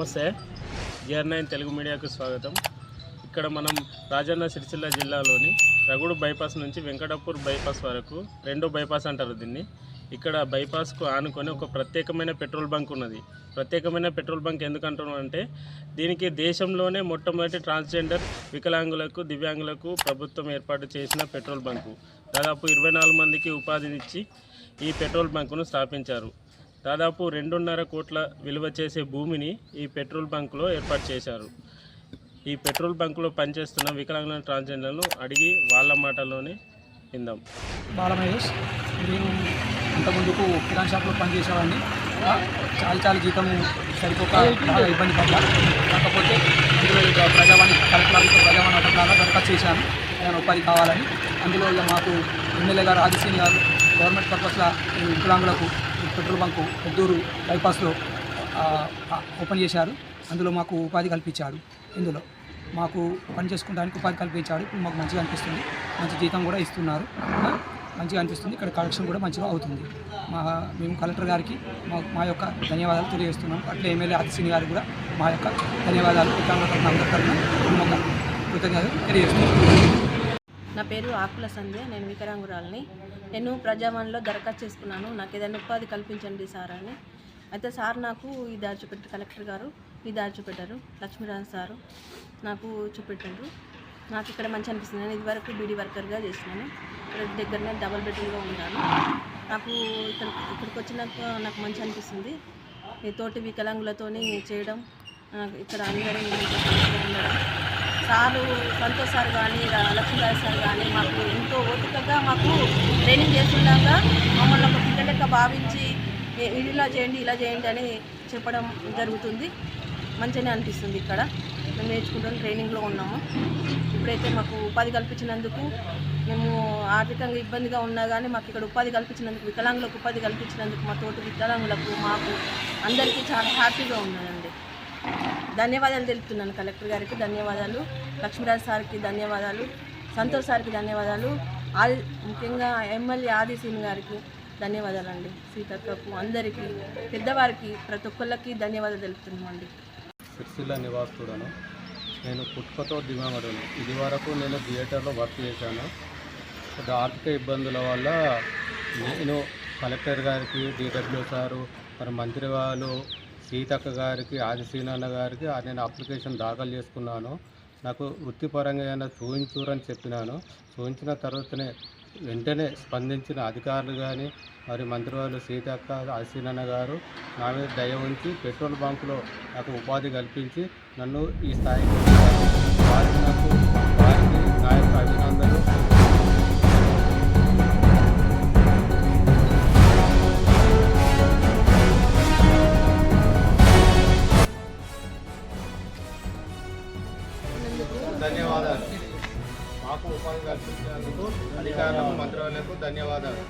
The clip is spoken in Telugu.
నమస్తే. జిఆర్ నైన్ తెలుగు మీడియాకు స్వాగతం. ఇక్కడ మనం రాజన్న సిరిసిల్ల జిల్లాలోని రగుడు బైపాస్ నుంచి వెంకటాపూర్ బైపాస్ వరకు రెండో బైపాస్ అంటారు దీన్ని. ఇక్కడ బైపాస్కు ఆనుకొని ఒక ప్రత్యేకమైన పెట్రోల్ బంక్ ఉన్నది. ప్రత్యేకమైన పెట్రోల్ బంక్ ఎందుకంటున్నాం అంటే దీనికి దేశంలోనే మొట్టమొదటి ట్రాన్స్జెండర్ వికలాంగులకు దివ్యాంగులకు ప్రభుత్వం ఏర్పాటు చేసిన పెట్రోల్ బంకు. దాదాపు ఇరవై నాలుగు మందికి ఉపాధినిచ్చి ఈ పెట్రోల్ బంకును స్థాపించారు. దాదాపు రెండున్నర కోట్ల విలువ చేసే భూమిని ఈ పెట్రోల్ బంక్లో ఏర్పాటు చేశారు. ఈ పెట్రోల్ బంక్లో పనిచేస్తున్న వికలాంగుల ట్రాన్స్జెండర్లను అడిగి వాళ్ళ మాటల్లోనే విందాం. బాలమహేష్ నేను ఇంతకుముందుకు కిరాణ్ షాప్లో పనిచేసేవాడిని. చాలా చాలా జీతం సరిపోక బాగా ఇబ్బంది పడ్డా. కాకపోతే ప్రజావాణి కలెక్టర్ ప్రజావాణి అటంలాగా దరఖాస్తు చేశాను. నేను ఉపాధి కావాలని. అందులో మాకు ఎమ్మెల్యే గారు ఆదిశీని గారు గవర్నమెంట్ పర్పస్లో వికలాంగులకు పెట్రోల్ బంకు పెద్దూరు బైపాస్లో ఓపెన్ చేశారు. అందులో మాకు ఉపాధి కల్పించాడు. ఇందులో మాకు పని చేసుకోవడానికి ఉపాధి కల్పించాడు. ఇప్పుడు మాకు మంచిగా అనిపిస్తుంది. మంచి జీతం కూడా ఇస్తున్నారు. మంచిగా అనిపిస్తుంది. ఇక్కడ కలెక్షన్ కూడా మంచిగా అవుతుంది. మా మేము కలెక్టర్ గారికి మా మా యొక్క ధన్యవాదాలు తెలియజేస్తున్నాం. అట్లే ఎమ్మెల్యే ఆదిశీని గారికి కూడా మా యొక్క ధన్యవాదాలు వికలాంగుల తరఫున అందరి తరఫున కృతజ్ఞతలు తెలియజేస్తున్నాం. నా పేరు ఆకుల సంధ్య నేను వికరాంగురాలని నేను ప్రజావాణిలో దరఖాస్తు చేసుకున్నాను. నాకు ఏదైనా ఉపాధి కల్పించండి సార్ అని. అయితే సార్ నాకు ఈ దారి చూపెట్టి కలెక్టర్ గారు ఈ దారి చూపెట్టారు. లక్ష్మీరాజు సారు నాకు చూపెట్టారు. నాకు ఇక్కడ మంచి అనిపిస్తుంది. నేను ఇదివరకు బీడీ వర్కర్గా చేసినాను ఇక్కడ దగ్గరనే డబల్ బెడ్రూమ్గా ఉన్నాను. నాకు ఇక్కడ ఇక్కడికి వచ్చినాక నాకు మంచి అనిపిస్తుంది. ఈ తోటి వికలాంగులతోని చేయడం నాకు ఇక్కడ అందరూ ఉండడం సారు సంతోష్ సార్ కానీ లక్ష్మీరాజ్ సార్ కానీ మాకు ఎంతో ఓపికగా మాకు ట్రైనింగ్ చేస్తుండగా మమ్మల్ని ఒక పిల్ల లెక్క భావించి ఇది ఇలా చేయండి ఇలా చేయండి అని చెప్పడం జరుగుతుంది. మంచిగానే అనిపిస్తుంది ఇక్కడ. మేము నేర్చుకుంటాం ట్రైనింగ్లో ఉన్నాము. ఇప్పుడైతే మాకు ఉపాధి కల్పించినందుకు మేము ఆర్థికంగా ఇబ్బందిగా ఉన్నా కానీ మాకు ఇక్కడ ఉపాధి కల్పించినందుకు వికలాంగులకు ఉపాధి కల్పించినందుకు మా తోటి వికలాంగులకు మాకు అందరికీ చాలా హ్యాపీగా ఉన్నదండి ధన్యవాదాలు తెలుపుతున్నాను కలెక్టర్ గారికి. ధన్యవాదాలు. లక్ష్మీరాజ్ సార్కి ధన్యవాదాలు. సంతోష్ సార్కి ధన్యవాదాలు. ఆది ముఖ్యంగా ఎమ్మెల్యే ఆది సింగ్ గారికి ధన్యవాదాలు అండి సీతక్కకు అందరికీ పెద్దవారికి ప్రతి ఒక్కళ్ళకి ధన్యవాదాలు తెలుపుతున్నామండి. సిరిసిల్ల నివాసుడను. నేను పుట్టుకతో దిగామడను. ఇది వరకు నేను థియేటర్లో వర్క్ చేశాను. ఆర్థిక ఇబ్బందుల వల్ల నేను కలెక్టర్ గారికి డిడబ్ల్యూ సారు మరి మంత్రి వాళ్ళు సీతక్క గారికి ఆదిశ్రీనాన్న గారికి నేను అప్లికేషన్ దాఖలు చేసుకున్నాను. నాకు వృత్తిపరంగా ఏమైనా చూపించురని చెప్పినాను. చూపించిన తర్వాతనే వెంటనే స్పందించిన అధికారులు కానీ మరి మంత్రివారు సీతక్క ఆశీనన్న గారు నా మీద దయ ఉంచి పెట్రోల్ బంకులో నాకు ఉపాధి కల్పించి నన్ను ఈ స్థాయికి ధన్యవాదాలు. మాకు ఉపాధి కల్పించినందుకు అధికారులకు మంత్రులకు ధన్యవాదాలు.